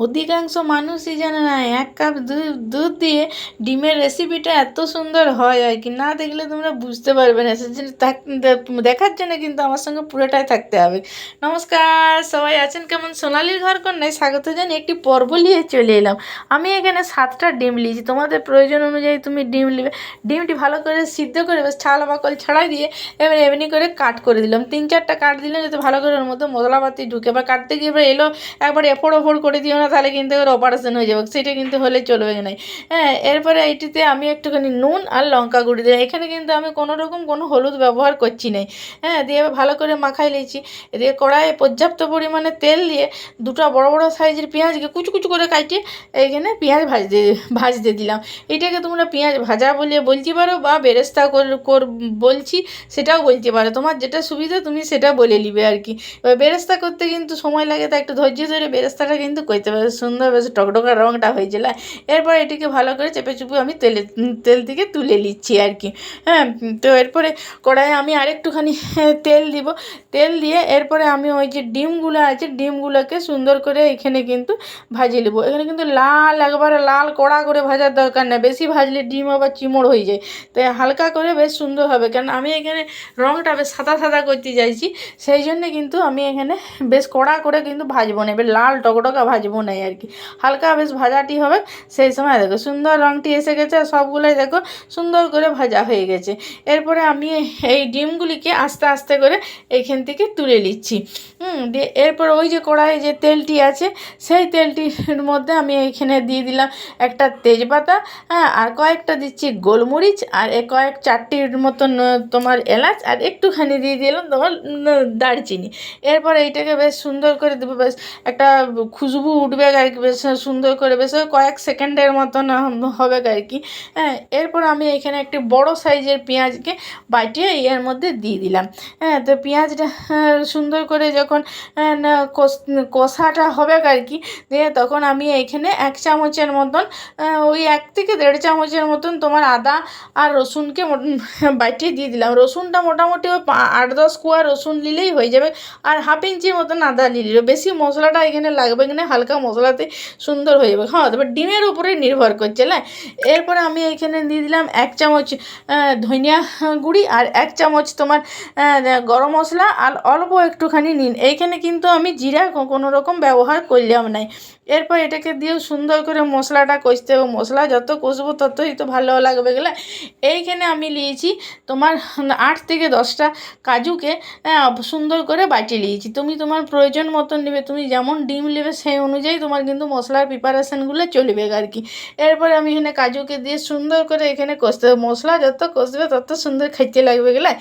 অধিকাংশ মানুষই জানে না, এক কাপ দুধ দিয়ে ডিমের রেসিপিটা এত সুন্দর হয় আর কি না দেখলে তোমরা বুঝতে পারবে না। সেজন্য দেখার জন্য কিন্তু আমার সঙ্গে পুরোটাই থাকতে হবে। নমস্কার, সবাই আছেন কেমন? সোনালির ঘর কন্যায় স্বাগত জানি একটি পর্ব নিয়ে চলে এলাম। আমি এখানে সাতটা ডিম নিয়েছি, তোমাদের প্রয়োজন অনুযায়ী তুমি ডিম নেবে। ডিমটি ভালো করে সিদ্ধ করে বেশ ছাল বাকল ছাড়াই দিয়ে এবার এমনি করে কাট করে দিলাম। তিন চারটা কাট দিলে যাতে ভালো করে ওর মধ্যে মশলাপাতি ঢুকে। বা কাটতে গিয়ে এবার এলো, একবার এফোড় ওফোড় করে দিও না তাহলে কিন্তু এবার অপারেশন হয়ে যাবে। সেটা কিন্তু হলে চলবে না হ্যাঁ এরপরে এইটিতে আমি একটুখানি নুন আর লঙ্কা গুঁড়ি দিলাম। এখানে কিন্তু আমি কোনো রকম কোনো হলুদ ব্যবহার করছি না হ্যাঁ দিয়ে ভালো করে মাখাই নিয়েছি। দিয়ে কড়াইয়ে পর্যাপ্ত পরিমাণে তেল দিয়ে দুটো বড় বড় সাইজের পেঁয়াজকে কুচু কুচু করে কাটিয়ে এইখানে পেঁয়াজ ভাজতে ভাজতে দিলাম। এটাকে তোমরা পেঁয়াজ ভাজা বলে বলতে পারো বা বেরেস্তা কর, বলছি সেটাও বলতে পারো। তোমার যেটা সুবিধা তুমি সেটা বলে নিবে আর কি। এবার বেরেস্তা করতে কিন্তু সময় লাগে, তা একটু ধৈর্য ধরে বেরেস্তাটা কিন্তু করতে পারে সুন্দর, বেশ টকটকা রঙটা হয়েছিল। এরপর এটিকে ভালো করে চেপে চুপে আমি তেলে, তেল থেকে তুলে নিচ্ছি আর কি। হ্যাঁ তো এরপরে কড়াইয়ে আমি আরেকটুখানি তেল দিব। তেল দিয়ে এরপরে আমি ওই যে ডিমগুলো আছে, ডিমগুলোকে সুন্দর করে এখানে কিন্তু ভাজিয়ে নেব। এখানে কিন্তু লাল, একবারে লাল কড়া করে ভাজার দরকার নেই। বেশি ভাজলে ডিম আবার চিমড় হয়ে যায়। তাই হালকা করে বেশ সুন্দর হবে। কারণ আমি এখানে রঙটা বেশ সাদা সাদা করতে চাইছি। সেই জন্যে কিন্তু আমি এখানে বেশ কড়া করে কিন্তু ভাজবো না। এবার লাল টকটকা ভাজবো না। আর কি। হালকা বেশ ভাজাটি হবে, সেই সময় দেখো সুন্দর রঙটি এসে গেছে, আর সবগুলোই দেখো সুন্দর করে ভাজা হয়ে গেছে। এরপরে আমি এই ডিমগুলিকে আস্তে আস্তে করে এইখান থেকে তুলে নিচ্ছি। হুম দিয়ে এরপর ওই যে কড়াইয়ে যে তেলটি আছে, সেই তেলটির মধ্যে আমি এইখানে দিয়ে দিলাম একটা তেজপাতা হ্যাঁ আর কয়েকটা দিচ্ছি গোলমরিচ, আর কয়েক চারটির মতন তোমার এলাচ, আর একটুখানি দিয়ে দিলাম তোমার দারচিনি। এরপর এইটাকে বেশ সুন্দর করে দেবো, বেশ একটা খুশবু উঠবে আর কি বেশ সুন্দর করে, বেশ কয়েক সেকেন্ডের মতন হবে আর কি হ্যাঁ এরপর আমি এখানে একটি বড় সাইজের পেঁয়াজকে বাটিয়ে এর মধ্যে দিয়ে দিলাম। হ্যাঁ তো পেঁয়াজটা সুন্দর করে যখন কষাটা হবে আর কি দিয়ে তখন আমি এইখানে এক চামচের মতন ওই এক থেকে দেড় চামচের মতন তোমার আদা আর রসুনকে বাটিয়ে দিয়ে দিলাম। রসুনটা মোটামুটি ওই আট দশ কুয়া রসুন নিলেই হয়ে যাবে, আর হাফ ইঞ্চির মতন আদা নিলে। বেশি মশলাটা এখানে লাগবে এখানে হালকা মশলাতে সুন্দর হয়ে যাবে। হ্যাঁ তবে ডিমের উপরে নির্ভর করছে, না? এরপরে আমি এখানে দিয়ে দিলাম এক চামচ ধনিয়া গুঁড়ি আর এক চামচ তোমার গরম মশলা আর অল্প একটুখানি নিন এইখানে কিন্তু আমি জিরা কোনো রকম ব্যবহার করলাম নাই। এরপর এটাকে দিয়েও সুন্দর করে মশলাটা কষতে হবে। মশলা যত কষবো ততই তো ভালো লাগবে গেলে এইখানে আমি নিয়েছি তোমার আট থেকে দশটা কাজুকে সুন্দর করে বাটি নিয়েছি। তুমি তোমার প্রয়োজন মতন নেবে। তুমি যেমন ডিম নেবে সেই অনুযায়ী তোমার কিন্তু মশলার প্রিপারেশানগুলো চলবে আর কি। এরপরে আমি এখানে কাজুকে দিয়ে সুন্দর করে এখানে কষতে মশলা যত কষবে তত সুন্দর খেতে লাগবে গেলে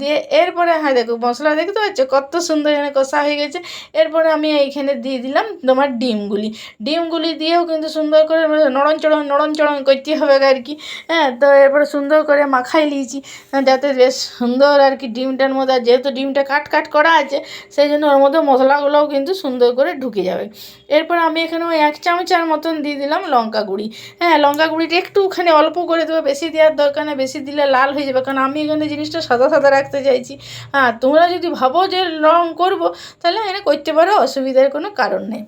দিয়ে এরপরে হ্যাঁ দেখো, মশলা দেখতে পাচ্ছ? কত সুন্দর এখানে কষা হয়ে গেছে। এরপরে আমি এইখানে দিয়ে দিলাম তোমার ডিমগুলি। ডিমগুলি দিয়েও কিন্তু সুন্দর করে নড়ন চড়ন নড়ন চড়ন করতে হবে আর কি। হ্যাঁ তো এরপরে সুন্দর করে মাখাই নিয়েছি যাতে বেশ সুন্দর আর কি ডিমটার মধ্যে যেহেতু ডিমটা কাট কাট করা আছে, সেই জন্য ওর মধ্যে মশলাগুলোও কিন্তু সুন্দর করে ঢুকে যাবে। এরপর আমি এখানে ওই এক চামচার মতন দিয়ে দিলাম লঙ্কা গুঁড়ি। হ্যাঁ লঙ্কা গুঁড়িটা একটু ওখানে অল্প করে দেবো, বেশি দেওয়ার দরকার নেই, বেশি দিলে লাল হয়ে যাবে। কারণ আমি এখানে জিনিসটা সাদা সাদা রাখতে চাইছি। হ্যাঁ তোমরা যদি ভাবো যে রং করব, তাহলে এটা করতে পারো, অসুবিধার কোনো কারণ নেই।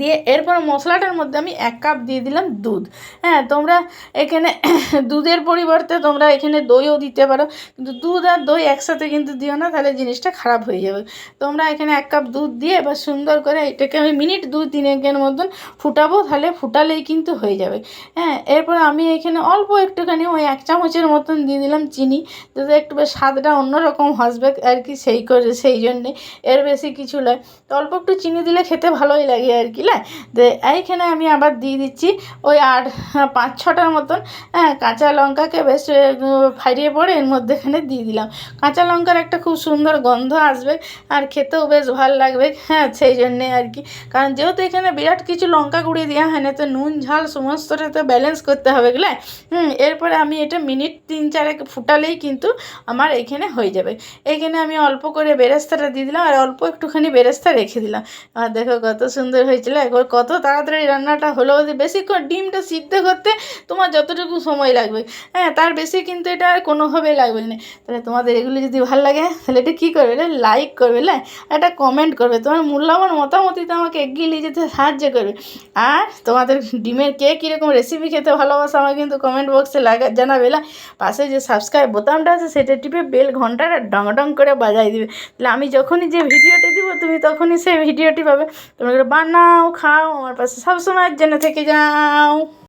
দিয়ে এরপর মশলাটার মধ্যে আমি এক কাপ দিয়ে দিলাম দুধ। হ্যাঁ তোমরা এখানে দুধের পরিবর্তে তোমরা এখানে দইও দিতে পারো, কিন্তু দুধ আর দই একসাথে কিন্তু দিও না, তাহলে জিনিসটা খারাপ হয়ে যাবে। তোমরা এখানে এক কাপ দুধ দিয়ে এবার সুন্দর করে এটাকে আমি মিনিট দু তিনেকের মতন ফুটাবো, তাহলে ফুটালেই কিন্তু হয়ে যাবে। হ্যাঁ এরপর আমি এখানে অল্প একটুখানি ওই এক চামচের মতন দিয়ে দিলাম চিনি, যাতে একটু বেশ স্বাদটা অন্যরকম আসবে আর কি সেই করে, সেই জন্যে। এর বেশি কিছু নয়। তো অল্প একটু চিনি দিলে খেতে ভালোই লাগে আর কি। না তো এইখানে আমি আবার দিয়ে দিচ্ছি ওই আট পাঁচ, ছটার মতন হ্যাঁ কাঁচা লঙ্কাকে বেশ ফাইরিয়ে পড়ে এর মধ্যেখানে দিয়ে দিলাম। কাঁচা লঙ্কার একটা খুব সুন্দর গন্ধ আসবে আর খেতেও বেশ ভালো লাগবে হ্যাঁ সেই জন্যে আর কি। কারণ যেহেতু এখানে বিরাট কিছু লঙ্কা গুঁড়ি দেওয়া হয় না, তো নুন, ঝাল সমস্তটা তো ব্যালেন্স করতে হবে গেলে হুম, এরপরে আমি এটা মিনিট তিন চারেক ফুটালেই কিন্তু আমার এখানে হয়ে যাবে। এখানে আমি অল্প করে বেরেস্তাটা দিয়ে দিলাম আর অল্প একটুখানি বেরেস্তা রেখে দিলাম। আর দেখো কত সুন্দর হয়েছিল দেখেছিলে একবার কত তাড়াতাড়ি রান্নাটা হলো যে বেশিক্ষণ ডিমটা সিদ্ধ করতে তোমার যতটুকু সময় লাগবে। হ্যাঁ তার বেশি কিন্তু এটা আর কোনোভাবেই লাগবে না। তাহলে তোমাদের এগুলো যদি ভালো লাগে, তাহলে এটা কী করবে লাইক করবে, না? একটা কমেন্ট করবে। তোমার মূল্যবান মতামতিতে আমাকে এগিয়ে নিয়ে যেতে সাহায্য করবে। আর তোমাদের ডিমের কে কীরকম রেসিপি খেতে ভালোবাসো আমাকে কিন্তু কমেন্ট বক্সে লাগা জানাবে, না? পাশে যে সাবস্ক্রাইব বোতামটা আছে, সেটা টিপে বেল ঘন্টাটা ডং ডং করে বাজাই দিবে। তাহলে আমি যখনই যে ভিডিওটি দিব, তুমি তখনই সেই ভিডিওটি পাবে। তোমরা করে বানাও খাও আমার পাশে সবসময়ের জন্য থেকে যাও